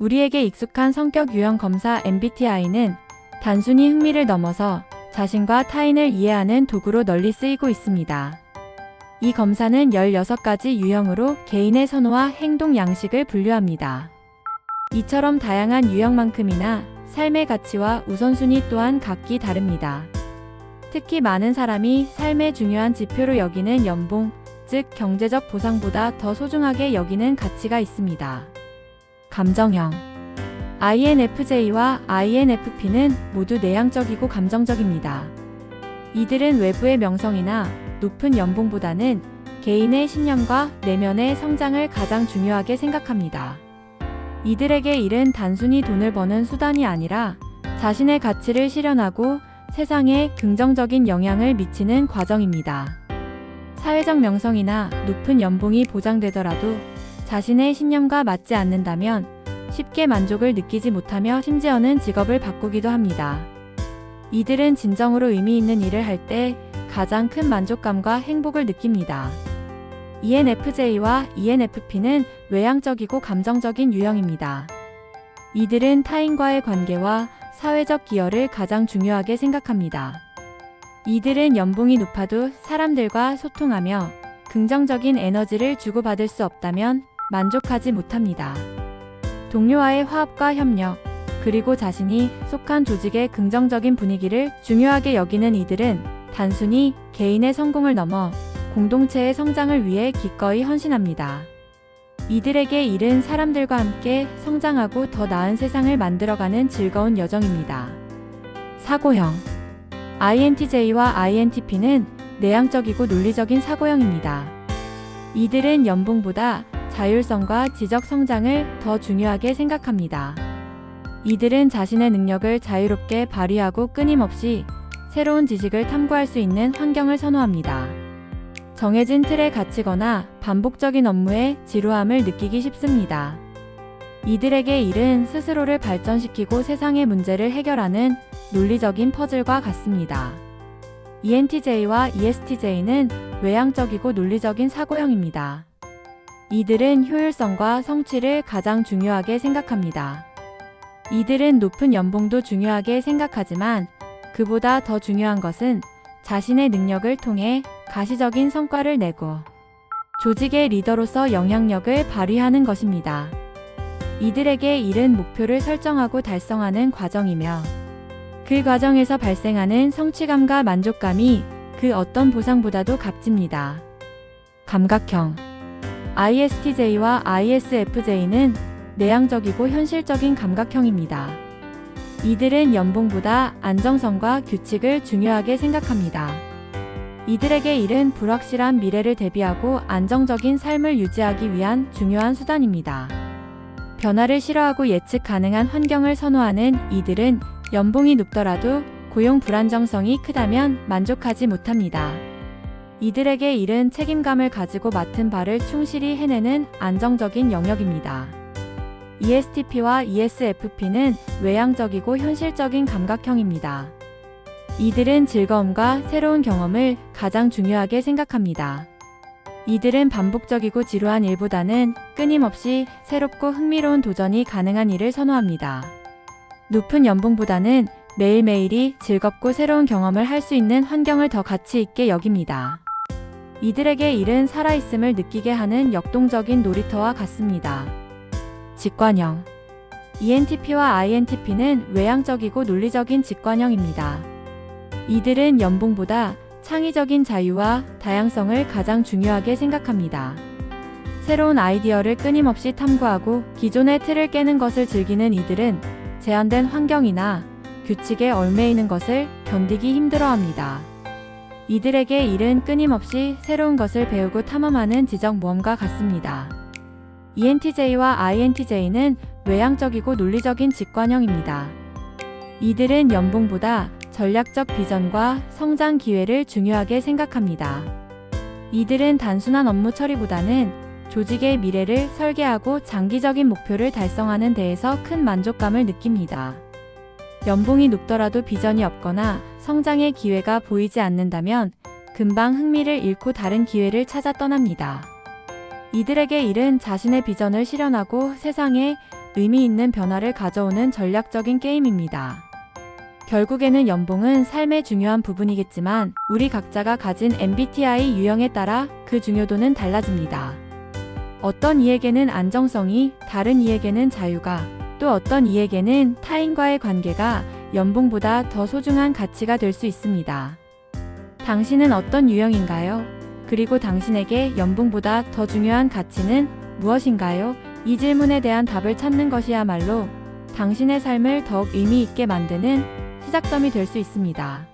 우리에게 익숙한 성격 유형 검사 MBTI는 단순히 흥미를 넘어서 자신과 타인을 이해하는 도구로 널리 쓰이고 있습니다. 이 검사는 16가지 유형으로 개인의 선호와 행동 양식을 분류합니다. 이처럼 다양한 유형만큼이나 삶의 가치와 우선순위 또한 각기 다릅니다. 특히 많은 사람이 삶의 중요한 지표로 여기는 연봉, 즉 경제적 보상보다 더 소중하게 여기는 가치가 있습니다. 감정형 INFJ와 INFP는 모두 내향적이고 감정적입니다. 이들은 외부의 명성이나 높은 연봉보다는 개인의 신념과 내면의 성장을 가장 중요하게 생각합니다. 이들에게 일은 단순히 돈을 버는 수단이 아니라 자신의 가치를 실현하고 세상에 긍정적인 영향을 미치는 과정입니다. 사회적 명성이나 높은 연봉이 보장되더라도 자신의 신념과 맞지 않는다면 쉽게 만족을 느끼지 못하며 심지어는 직업을 바꾸기도 합니다. 이들은 진정으로 의미 있는 일을 할 때 가장 큰 만족감과 행복을 느낍니다. ENFJ와 ENFP는 외향적이고 감정적인 유형입니다. 이들은 타인과의 관계와 사회적 기여를 가장 중요하게 생각합니다. 이들은 연봉이 높아도 사람들과 소통하며 긍정적인 에너지를 주고받을 수 없다면 만족하지 못합니다. 동료와의 화합과 협력, 그리고 자신이 속한 조직의 긍정적인 분위기를 중요하게 여기는 이들은 단순히 개인의 성공을 넘어 공동체의 성장을 위해 기꺼이 헌신합니다. 이들에게 일은 사람들과 함께 성장하고 더 나은 세상을 만들어가는 즐거운 여정입니다. 사고형 INTJ와 INTP는 내향적이고 논리적인 사고형입니다. 이들은 연봉보다 자율성과 지적 성장을 더 중요하게 생각합니다. 이들은 자신의 능력을 자유롭게 발휘하고 끊임없이 새로운 지식을 탐구할 수 있는 환경을 선호합니다. 정해진 틀에 갇히거나 반복적인 업무에 지루함을 느끼기 쉽습니다. 이들에게 일은 스스로를 발전시키고 세상의 문제를 해결하는 논리적인 퍼즐과 같습니다. ENTJ와 ESTJ는 외향적이고 논리적인 사고형입니다. 이들은 효율성과 성취를 가장 중요하게 생각합니다. 이들은 높은 연봉도 중요하게 생각하지만 그보다 더 중요한 것은 자신의 능력을 통해 가시적인 성과를 내고 조직의 리더로서 영향력을 발휘하는 것입니다. 이들에게 일은 목표를 설정하고 달성하는 과정이며 그 과정에서 발생하는 성취감과 만족감이 그 어떤 보상보다도 값집니다. 감각형 ISTJ와 ISFJ는 내향적이고 현실적인 감각형입니다. 이들은 연봉보다 안정성과 규칙을 중요하게 생각합니다. 이들에게 일은 불확실한 미래를 대비하고 안정적인 삶을 유지하기 위한 중요한 수단입니다. 변화를 싫어하고 예측 가능한 환경을 선호하는 이들은 연봉이 높더라도 고용 불안정성이 크다면 만족하지 못합니다. 이들에게 일은 책임감을 가지고 맡은 바를 충실히 해내는 안정적인 영역입니다. ESTP와 ESFP는 외향적이고 현실적인 감각형입니다. 이들은 즐거움과 새로운 경험을 가장 중요하게 생각합니다. 이들은 반복적이고 지루한 일보다는 끊임없이 새롭고 흥미로운 도전이 가능한 일을 선호합니다. 높은 연봉보다는 매일매일이 즐겁고 새로운 경험을 할 수 있는 환경을 더 가치 있게 여깁니다. 이들에게 일은 살아있음을 느끼게 하는 역동적인 놀이터와 같습니다. 직관형 ENTP와 INTP는 외향적이고 논리적인 직관형입니다. 이들은 연봉보다 창의적인 자유와 다양성을 가장 중요하게 생각합니다. 새로운 아이디어를 끊임없이 탐구하고 기존의 틀을 깨는 것을 즐기는 이들은 제한된 환경이나 규칙에 얽매이는 것을 견디기 힘들어합니다. 이들에게 일은 끊임없이 새로운 것을 배우고 탐험하는 지적 모험과 같습니다. ENTJ와 INTJ는 외향적이고 논리적인 직관형입니다. 이들은 연봉보다 전략적 비전과 성장 기회를 중요하게 생각합니다. 이들은 단순한 업무 처리보다는 조직의 미래를 설계하고 장기적인 목표를 달성하는 데에서 큰 만족감을 느낍니다. 연봉이 높더라도 비전이 없거나 성장의 기회가 보이지 않는다면 금방 흥미를 잃고 다른 기회를 찾아 떠납니다. 이들에게 일은 자신의 비전을 실현하고 세상에 의미 있는 변화를 가져오는 전략적인 게임입니다. 결국에는 연봉은 삶의 중요한 부분이겠지만 우리 각자가 가진 MBTI 유형에 따라 그 중요도는 달라집니다. 어떤 이에게는 안정성이, 다른 이에게는 자유가, 또 어떤 이에게는 타인과의 관계가 연봉보다 더 소중한 가치가 될 수 있습니다. 당신은 어떤 유형인가요? 그리고 당신에게 연봉보다 더 중요한 가치는 무엇인가요? 이 질문에 대한 답을 찾는 것이야말로 당신의 삶을 더욱 의미 있게 만드는 시작점이 될 수 있습니다.